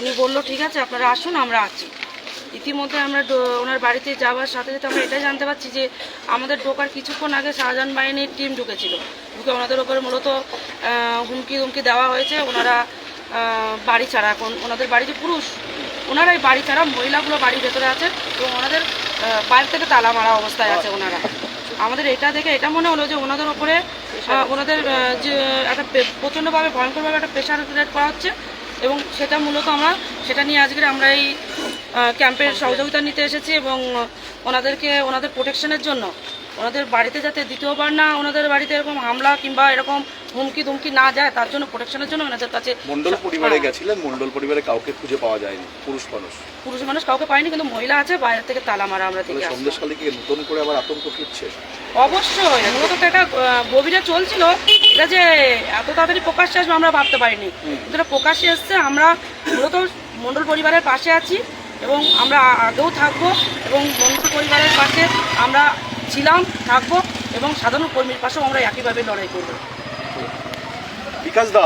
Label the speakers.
Speaker 1: উনি বলল, ঠিক আছে, আপনারা আসুন, আমরা আছি। ইতিমধ্যে আমরা ওনার বাড়িতে যাওয়ার সাথে সাথে আমরা এটাই জানতে পারছি যে আমাদের ঢোকার কিছুক্ষণ আগে শাহজাহান বাহিনীর টিম ঢুকেছিল। ঢুকে ওনাদের ওপরে মূলত হুমকি হুমকি দেওয়া হয়েছে। ওনারা বাড়ি ছাড়া এখন, ওনাদের বাড়িতে পুরুষ, ওনারাই বাড়ি ছাড়া, মহিলাগুলো বাড়ির ভেতরে আছে এবং ওনাদের বাইরে থেকে তালা মারা অবস্থায় আছে ওনারা। আমাদের এটা দেখে এটা মনে হলো যে ওনাদের ওপরে ওনাদের যে একটা প্রচণ্ডভাবে, ভয়ঙ্করভাবে একটা প্রেশার ক্রিয়েট করা হচ্ছে। এবং সেটা মূলত আমরা সেটা নিয়ে আজকে আমরা এই ক্যাম্পের সহযোগিতা নিতে এসেছি এবং ওনাদেরকে ওনাদের প্রোটেকশনের জন্য ওনাদের বাড়িতে যাতে দ্বিতীয়বার না ওনাদের বাড়িতে এরকম হামলা কিংবা এরকম হুমকি দুমকি না যায় তার জন্য প্রোটেকশনের জন্য ওনাদের কাছে
Speaker 2: মন্ডল পরিবারে
Speaker 1: হ্যাঁ,
Speaker 2: গেছিলেন মন্ডল পরিবারে কাউকে খুঁজে পাওয়া যায়নি পুরুষ মানুষ।
Speaker 1: পুরুষ মানুষ কাউকে পায়নি কিন্তু মহিলা আছে বাইরে থেকে তালা মারা আমরা দেখে আসছি।
Speaker 2: সন্দেশখালীকে নতুন করে আবার আতঙ্ক ফিরছে?
Speaker 1: অবশ্যই মূলত তো এটা গভীরে চলছিল এটা যে এত তাড়াতাড়ি প্রকাশ্যে আসবে আমরা ভাবতে পারিনি। কিন্তু প্রকাশ্যে এসছে, আমরা মূলত মণ্ডল পরিবারের পাশে আছি এবং আমরা আগেও থাকব এবং মণ্ডল পরিবারের পাশে আমরা ছিলাম, থাকব এবং সাধারণ কর্মীর পাশেও আমরা একইভাবে লড়াই করব।
Speaker 2: বিকাশ দা।